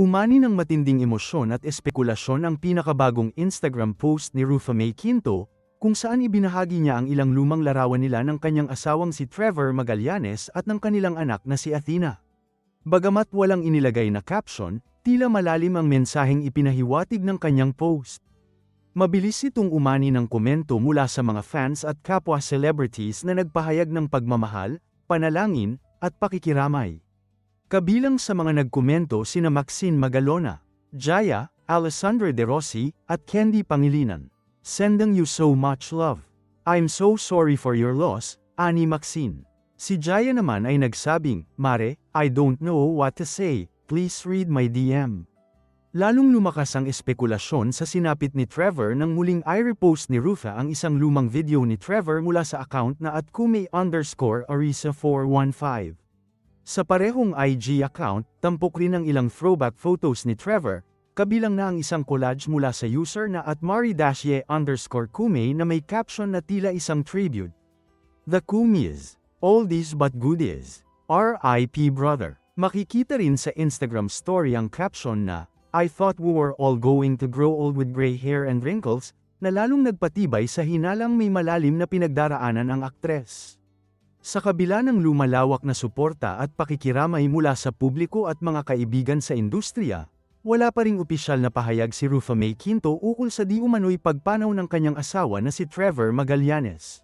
Umani ng matinding emosyon at espekulasyon ang pinakabagong Instagram post ni Rufa May Quinto, kung saan ibinahagi niya ang ilang lumang larawan nila ng kanyang asawang si Trevor Magallanes at ng kanilang anak na si Athena. Bagamat walang inilagay na caption, tila malalim ang mensaheng ipinahiwatig ng kanyang post. Mabilis itong umani ng komento mula sa mga fans at kapwa celebrities na nagpahayag ng pagmamahal, panalangin, at pakikiramay. Kabilang sa mga nagkomento sina Maxine Magalona, Jaya, Alessandra De Rossi, at Candy Pangilinan. Sending you so much love. I'm so sorry for your loss, Ani Maxine. Si Jaya naman ay nagsabing, Mare, I don't know what to say, please read my DM. Lalong lumakas ang espekulasyon sa sinapit ni Trevor nang muling i-repost ni Rufa ang isang lumang video ni Trevor mula sa account na at kume underscore arisa415. Sa parehong IG account, tampok rin ang ilang throwback photos ni Trevor, kabilang na ang isang collage mula sa user na at maridashye underscore kume na may caption na tila isang tribute. The Kumis, oldies but goodies, R.I.P. brother. Makikita rin sa Instagram story ang caption na, I thought we were all going to grow old with gray hair and wrinkles, na lalong nagpatibay sa hinalang may malalim na pinagdaraanan ang aktres. Sa kabila ng lumalawak na suporta at pakikiramay mula sa publiko at mga kaibigan sa industriya, wala pa ring opisyal na pahayag si Rufa May Quinto ukol sa di umano'y pagpanaw ng kanyang asawa na si Trevor Magallanes.